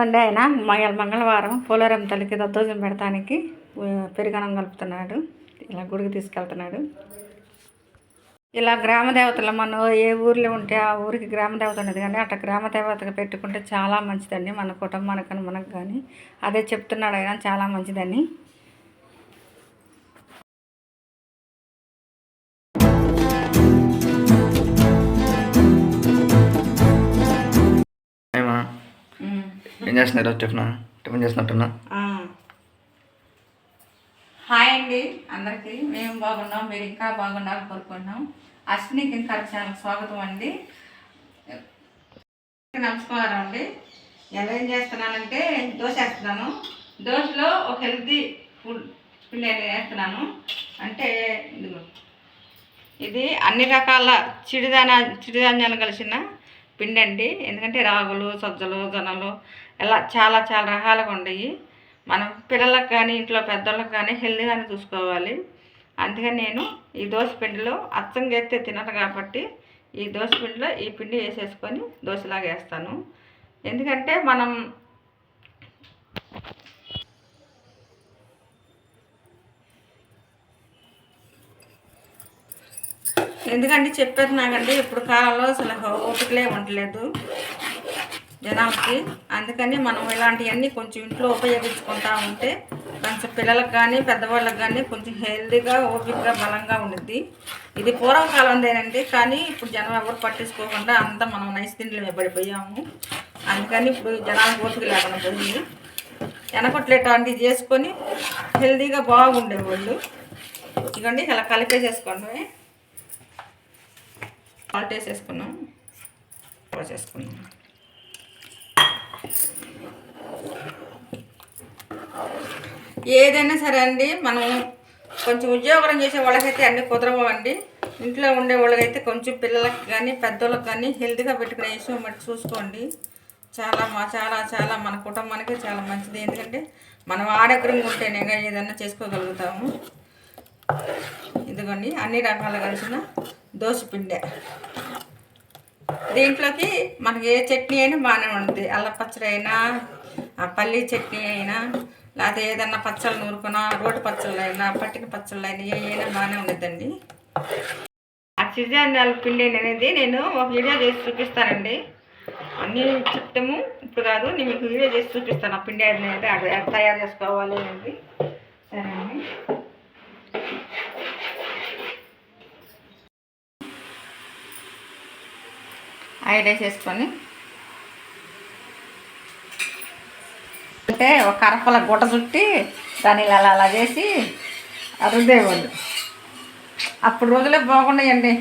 ఇదిగోండి ఆయన మంగళ మంగళవారం పోలేరం తల్లికి దద్దోజనం పెడతానికి ఆ, పెరుగన్నం కలుపుతున్నాడు. ఇలా గుడికి తీసుకెళ్తున్నాడు. ఇలా గ్రామ దేవతలు మనం ఏ ఊర్లో ఉంటే ఆ ఊరికి గ్రామ దేవత ఉన్నది కానీ అట్లా గ్రామ దేవతగా పెట్టుకుంటే చాలా మంచిదండి మన కుటుంబానికి కానీ మనకు కానీ అదే చెప్తున్నాడు ఆయన చాలా మంచిదని. ఏం చేస్తున్నారు? Tiffin tiffin చేస్తున్నట్టున్నా? హాయ్ అండి అందరికీ. మేము బాగున్నాం మీరు ఇంకా బాగున్నారు కోరుకుంటున్నాం. అశ్వినికి ఇంకా చాలా స్వాగతం అండి. నమస్కారం అండి. ఎలా ఏం చేస్తున్నానంటే దోశ వేస్తున్నాను. దోశలో ఒక హెల్తీ ఫుడ్ పిండి వేస్తున్నాను. అంటే ఇది అన్ని రకాల చిరుధాన చిరుధాన్యాలు కలిసిన పిండి అండి ఎందుకంటే రాగులు సజ్జలు జొన్నలు ఇలా చాలా చాలా రకాలుగా ఉండేవి మనం పిల్లలకు కానీ ఇంట్లో పెద్దోళ్ళకి కానీ హెల్దీగానే చూసుకోవాలి. అందుకని నేను ఈ దోశ పిండిలో అచ్చంగా వేస్తే తినరు కాబట్టి ఈ దోశ పిండిలో ఈ పిండి వేసేసుకొని దోశలాగా వేస్తాను. ఎందుకంటే మనం ఎందుకంటే చెప్పేస్తున్నాకండి ఇప్పుడు కాలంలో అసలు ఓపికలే ఉండలేదు. జనాలకి. అందుకని మనం ఇలాంటివన్నీ కొంచెం ఇంట్లో ఉపయోగించుకుంటా ఉంటే కొంచెం పిల్లలకు కానీ పెద్దవాళ్ళకి కానీ కొంచెం హెల్తీగా ఓపికగా బలంగా ఉండిద్ది. ఇది పూర్వకాలందేనండి. కానీ ఇప్పుడు జనం ఎవరు పట్టించుకోకుండా అంతా మనం నైస్ తిండిలో పడిపోయాము అందుకని ఇప్పుడు జనాలకు ఓపిక లేకుండా పోయింది. వెనకొట్లేటాంటివి చేసుకొని హెల్తీగా బాగుండేవాళ్ళు. ఇదిగోండి ఇలా కలిపేసేసుకోండి సాల్ట్ వేసేసుకున్నాం పోసేసుకున్నాం. ఏదైనా సరే అండి మనం కొంచెం ఉద్యోగం చేసే వాళ్ళకైతే అన్ని కుదరమండి ఇంట్లో ఉండే వాళ్ళకైతే కొంచెం పిల్లలకి కానీ పెద్దోళ్ళకి కానీ హెల్తీగా పెట్టుకునే విషయం బట్టి చూసుకోండి. చాలా మా చాలా చాలా మన కుటుంబానికి చాలా మంచిది. ఎందుకంటే మనం ఆరోగ్యంగా ఉంటేనే ఏదైనా చేసుకోగలుగుతాము. ఇదిగోండి అన్ని రకాలు కలిసిన దోశపిండే దీంట్లోకి మనకి ఏ చట్నీ అయినా బాగానే ఉంటుంది. అల్ల పచ్చడి అయినా ఆ పల్లీ చట్నీ అయినా లేకపోతే ఏదన్నా పచ్చళ్ళు నూరుకున్నా రోటి పచ్చళ్ళు అయినా పట్టిన పచ్చళ్ళు అయినా ఏ బాగానే ఉండదండి ఆ సిజాన్యాల పిండి అనేది నేను ఒక వీడియో చేసి చూపిస్తానండి. అన్నీ చెప్తాము ఇప్పుడు కాదు నేను మీకు వీడియో చేసి చూపిస్తాను ఆ పిండి అనేది అది ఎలా తయారు చేసుకోవాలి అనేది. సరే అండి. వేసేసుకొని అంటే ఒక కరపల గుట్ట చుట్టి దాని ఇలా అలా అలా చేసి అరుదేవాళ్ళు. అప్పుడు రోజులే బాగున్నాయండి.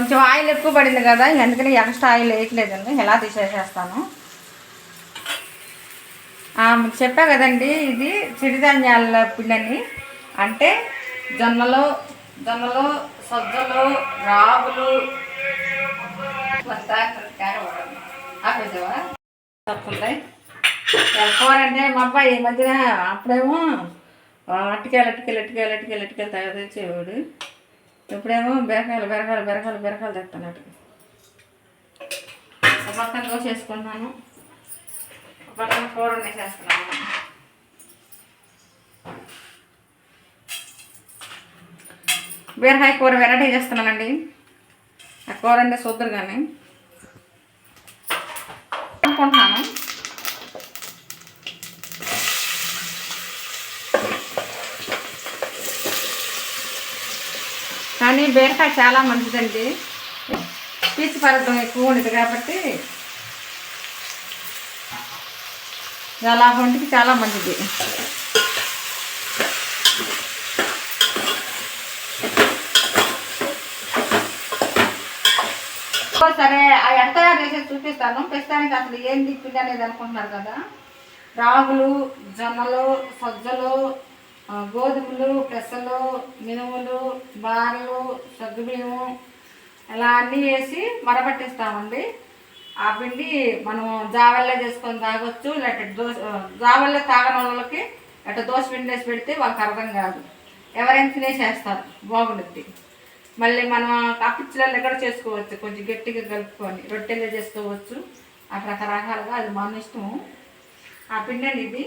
కొంచెం ఆయిల్ ఎక్కువ పడింది కదా ఇంక అందుకని ఎక్స్ట్రా ఆయిల్ వేయట్లేదండి. ఎలా తీసేసేస్తాను? మీకు చెప్పా కదండి ఇది చిరుధాన్యాల పిండని. అంటే జొన్నలో జొన్నలు సజ్జలు రాగులు ఆపేసావా? కూర అంటే మా అబ్బాయి ఈ మధ్యన అప్పుడేమో ఆ, అట్టికాయలు అట్టికాయలు అట్టికాయలు అట్టికాయలు అట్టికాయలు తయారు తెచ్చేవాడు ఇప్పుడేమో బెరకాయలు బెరకాయలు బెరకాయలు బెరకాయలు తెస్తున్నాడు ఒక పక్కన దోశ వేసుకుంటున్నాను ఒక పక్కన కూర వేసేస్తున్నాను బీరకాయ కూర వెరైటీ చేస్తున్నానండి. ఆ కూర అంటే చూద్దరు కానీ. అనుకుంటున్నాను. కానీ బీరకాయ చాలా మంచిదండి. పీచు పదార్థం ఎక్కువ ఉండదు కాబట్టి చాలా ఒంటికి చాలా మంచిది. సరే అవి ఎంత చేసేది చూపిస్తాను. ప్రస్తుతానికి అసలు ఏం పిండి అనేది అనుకుంటున్నారు కదా? రాగులు జొన్నలు సజ్జలు గోధుమలు పెసలు మినుములు బార్లు సగ్గుబియ్యము ఇలా అన్నీ వేసి మరపట్టిస్తామండి ఆ పిండి మనం జావల్లో చేసుకొని తాగొచ్చు లేకపోతే దోశ జావల్లో తాగని వాళ్ళకి అట్లా దోశ పిండి వేసి పెడితే వాళ్ళకి అర్థం కాదు. ఎవరైనా తినేసేస్తారు బాగుండుద్ది. మళ్ళీ మనం కప్పిచ్చిలలో కూడా చేసుకోవచ్చు? కొంచెం గట్టిగా కలుపుకొని రొట్టెలు చేసుకోవచ్చు. అట్లా రకరకాలుగా అది మన ఇష్టము. ఆ పిండి ఇది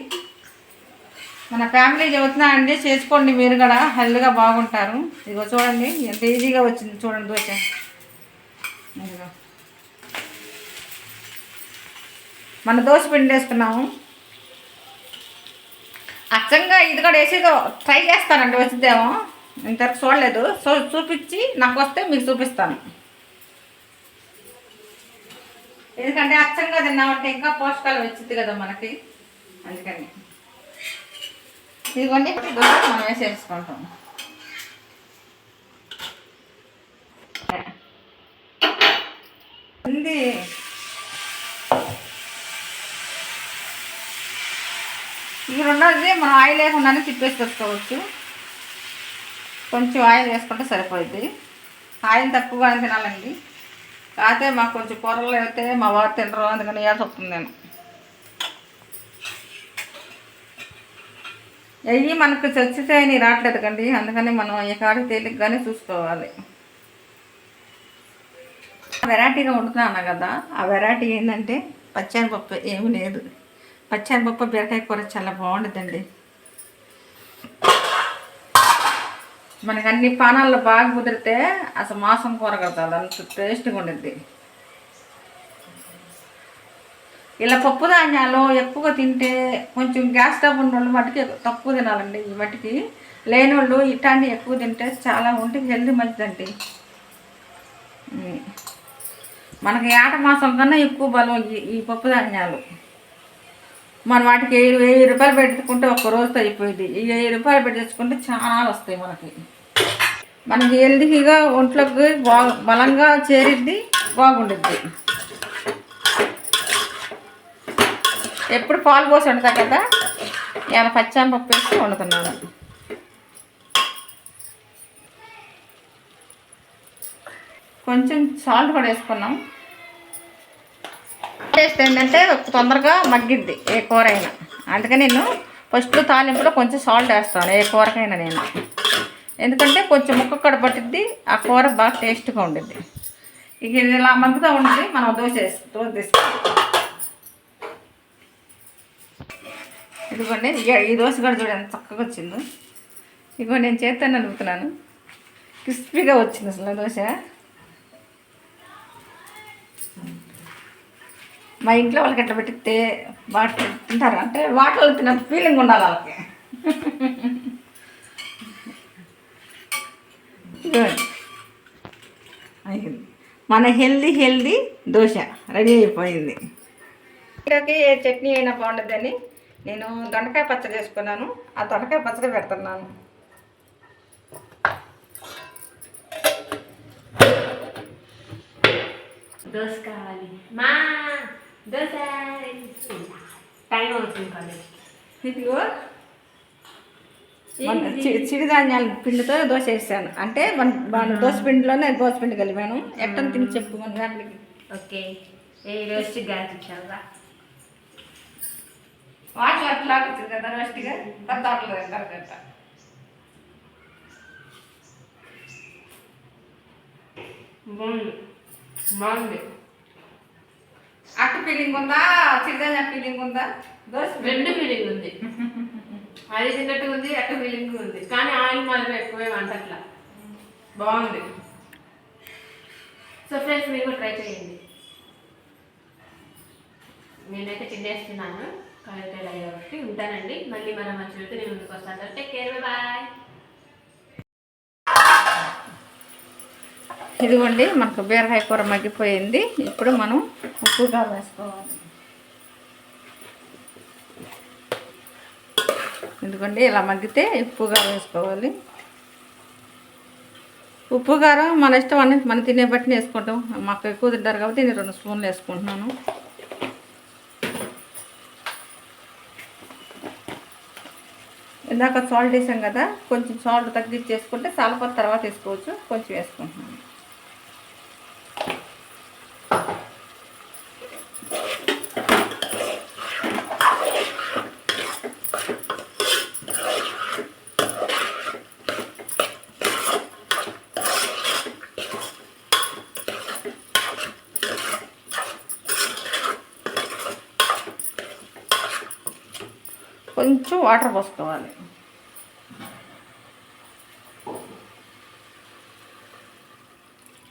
మన ఫ్యామిలీ చెబుతున్నా అండి చేసుకోండి మీరు కూడా హెల్త్గా బాగుంటారు. ఇదిగో చూడండి ఎంత ఈజీగా వచ్చింది చూడండి దోశ. ఇదిగో. మన దోశ పిండి అచ్చంగా ఇది కూడా వేసేదో ట్రై చేస్తానండి వచ్చిద్దేమో. ఇంతవరకు చూడలేదు. సో చూపించి నాకు వస్తే మీకు చూపిస్తాను. ఎందుకంటే అచ్చంగా తిన్నామంటే ఇంకా పోషకాలు వచ్చింది కదా మనకి. అందుకని. ఇదిగోండి దోశ మనం వేసేసుకుంటాం ఉంది. ఇది రెండోది మనం ఆయిల్ లేకుండానే తిప్పేసుకొచ్చుకోవచ్చు కొంచెం ఆయిల్ వేసుకుంటే సరిపోద్ది ఆయిల్ తక్కువగానే తినాలండి. కాకపోతే మాకు కొంచెం కూరలు అయితే మా వారు తినరు అందుకని వేయాల్సి వస్తుంది నేను. అవి మనకు చచ్చితే రావట్లేదు కండి. అందుకని మనం ఈ కాడికి తేలిగ్గానే చూసుకోవాలి. వెరైటీగా వండుతున్నాను కదా ఆ వెరైటీ ఏంటంటే పచ్చనిపప్పు ఏమీ లేదు. పచ్చనిపప్పు బీరకాయ కూర చాలా బాగుంటుందండి మనకు అన్ని పానాల్లో బాగా కుదిరితే అసలు మాంసం కూర కడతాడు అంత టేస్ట్గా ఉండిద్ది. ఇలా పప్పు ధాన్యాలు ఎక్కువగా తింటే కొంచెం గ్యాస్ స్టవ్ ఉన్న వాళ్ళు మట్టికి తక్కువ తినాలండి ఈ మట్టికి లేని వాళ్ళు ఇట్లాంటివి ఎక్కువ తింటే చాలా ఉంటే హెల్దీ మంచిదండి. మనకి ఆట మాసం కన్నా ఎక్కువ బలం ఈ- ఈ పప్పు ధాన్యాలు. మనం వాటికి వెయ్యి రూపాయలు పెట్టుకుంటే ఒక్క రోజుతో అయిపోయింది ఈ వెయ్యి రూపాయలు పెట్టించుకుంటే చాలా వస్తాయి మనకి. మనకి హెల్దీగా ఒంట్లోకి బాగా బలంగా చేరిద్ది బాగుండిద్ది. ఎప్పుడు పాలు పోసి వండుతా కదా? ఇవాళ పచ్చాంపప్పు వేసి వండుతున్నాను. కొంచెం సాల్ట్ కూడా వేసుకున్నాం. టేస్ట్ ఏంటంటే తొందరగా మగ్గిద్ది ఏ కూర అయినా అందుకని నేను ఫస్ట్ తాలింపులో కొంచెం సాల్ట్ వేస్తాను ఏ కూరకైనా నేను. ఎందుకంటే కొంచెం ముక్క కూడా పట్టిద్ది ఆ కూర బాగా టేస్ట్గా ఉండిద్ది. ఇక ఇది ఇలా మగ్గుతూ ఉంటుంది మనం దోశ దోశ తీసుకుంటాం ఇదిగోండి ఇగ- ఈ దోశ కూడా చూడండి చక్కగా వచ్చింది. ఇగో నేను చేస్తాను నలుపుతున్నాను. క్రిస్పీగా వచ్చింది అసలు దోశ. మా ఇంట్లో వాళ్ళకి ఎట్లా పెట్టితే వాటర్ తింటారు? అంటే వాటిలో తిన్న ఫీలింగ్ ఉండాలి వాళ్ళకి. అయింది మన హెల్దీ హెల్దీ దోశ రెడీ అయిపోయింది. ఇంట్లోకి ఏ చట్నీ అయినా బాగుంటుందని నేను దొండకాయ పచ్చడి చేసుకున్నాను. ఆ దొండకాయ పచ్చడి పెడుతున్నాను. దోశ కావాలి. మా దోశ టైం అవుతుంది కాలేజ్. ఇదిగో. చిరుధాన్యాల పిండితో దోశ వేసాను. అంటే మన దోశ పిండిలోనే దోశ పిండి కలిపాను. ఎట్టని తిని చెప్పు మన ఓకే. ఏ రోజు గాలి వాటర్ అట్లా వచ్చింది కదా రోస్ట్గా? వాటర్ తింటారు కదా. బాగుంది. బాగుంది. అట్టు ఫీలింగ్ ఉందా? చిరుధాన్యాల ఫీలింగ్ ఉందా? దోశ రెండు ఫీలింగ్ ఉంది. అది తిన్నట్టు ఉంది అట్టు ఫీలింగ్ ఉంది. కానీ ఆయిల్ మాత్రం ఎక్కువే వంటట్లా. బాగుంది. సో ఫ్రెండ్స్ మీరు కూడా ట్రై చేయండి. నేనైతే తినేస్తున్నాను. కరెక్ట్ కాబట్టి ఉంటానండి. మళ్ళీ మనం మంచి నేను ముందుకు వస్తాను. టేక్ కేర్ బాయ్ ఇదిగోండి మనకు బీరకాయ కూర మగ్గిపోయింది. ఇప్పుడు మనం ఉప్పు కారం వేసుకోవాలి. ఎందుకంటే ఇలా మగ్గితే ఉప్పు కారం వేసుకోవాలి. ఉప్పు కారం మన ఇష్టం అన్ని మనం తినే బట్టి వేసుకుంటాం. మాకు ఎక్కువ తింటారు కాబట్టి నేను రెండు స్పూన్లు వేసుకుంటున్నాను. ఇందాక సాల్ట్ వేసాం కదా కొంచెం సాల్ట్ తగ్గించేసుకుంటే సాలపత్ తర్వాత వేసుకోవచ్చు కొంచెం వేసుకుంటున్నాం. కొంచెం వాటర్ పోసుకోవాలి.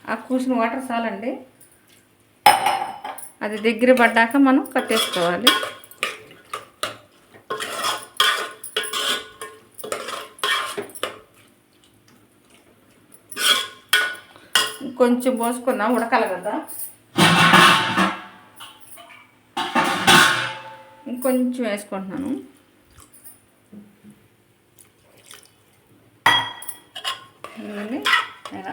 ఆ కూసిన వాటర్ చాలండి. అది దగ్గర పడ్డాక మనం కట్టేసుకోవాలి. కొంచెం పోసుకుందాం ఉడకాలి కదా. ఇంకొంచెం వేసుకుంటున్నాను. ఇదిగోండి ఇలా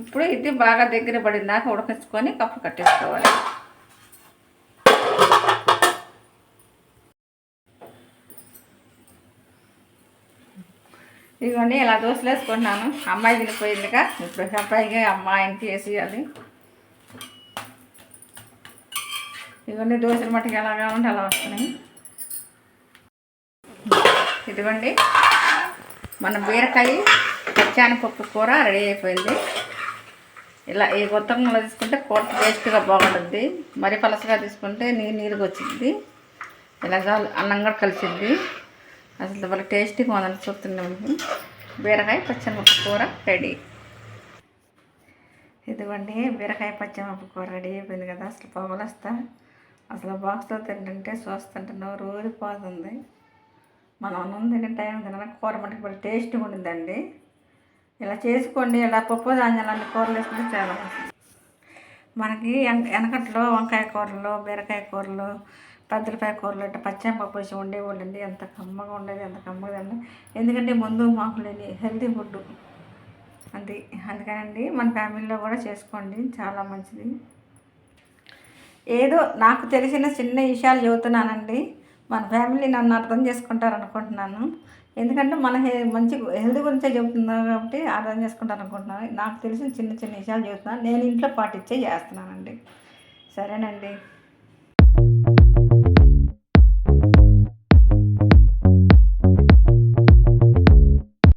ఇప్పుడు ఇది బాగా దగ్గర పడిందాక ఉడకించుకొని కప్పు కట్టేసుకోవాలి. ఇదిగోండి ఇలా దోశలు వేసుకుంటున్నాను. అమ్మాయి తినిపోయిందిగా. ఇప్పుడు అబ్బాయికి అమ్మాయికి వేసేయాలి. ఇవన్నీ దోశలు మట్టుకు ఎలాగా ఉంటే అలా వస్తున్నాయి. ఇదిగోండి. మన బీరకాయ పచ్చానపప్పు కూర రెడీ అయిపోయింది. ఇలా ఈ గొత్తంలో తీసుకుంటే కూర టేస్ట్గా బాగుంటుంది. మరి పలసగా తీసుకుంటే నీరు నీరుగా వచ్చింది. ఇలా చాలు అన్నం కూడా కలిసింది. అసలు వాళ్ళ టేస్టీగా ఉందని చూస్తున్నాం బీరకాయ పచ్చనపప్పు కూర రెడీ. ఇదిగోండి బీరకాయ పచ్చనపప్పు కూర రెడీ అయిపోయింది కదా. అసలు పొగలు వస్తా అసలు బాక్స్లో తింటుంటే చూస్తుంటే నోరు ఊరిపోతుంది. మనం అన్నం తినే టైం తిన కూర మటుకు కూడా టేస్ట్గా ఉండిందండి ఇలా చేసుకోండి ఇలా పప్పు ధాన్యాలన్నీ కూరలు వేసుకుంటే చాలా మనకి వెనకట్లో వంకాయ కూరలు బీరకాయ కూరలు పెద్దలపాయ కూరలు ఇట్లా పచ్చాపప్పు వేసి ఉండేవాళ్ళండి ఎంత కమ్మగా ఉండేది ఎంత కమ్మగా తిండి ఎందుకంటే ముందు మాకు లేని హెల్తీ ఫుడ్ అది అందుకనండి మన ఫ్యామిలీలో కూడా చేసుకోండి చాలా మంచిది. ఏదో నాకు తెలిసిన చిన్న విషయాలు చెబుతున్నానండి. మన ఫ్యామిలీ నన్ను అర్థం చేసుకుంటారు అనుకుంటున్నాను ఎందుకంటే మన హె మంచి హెల్త్ గురించే చెబుతున్నాను కాబట్టి అర్థం చేసుకుంటారు అనుకుంటున్నాను నాకు తెలిసిన చిన్న చిన్న విషయాలు చెబుతున్నాను నేను ఇంట్లో పాటించే చేస్తున్నానండి. సరేనండి.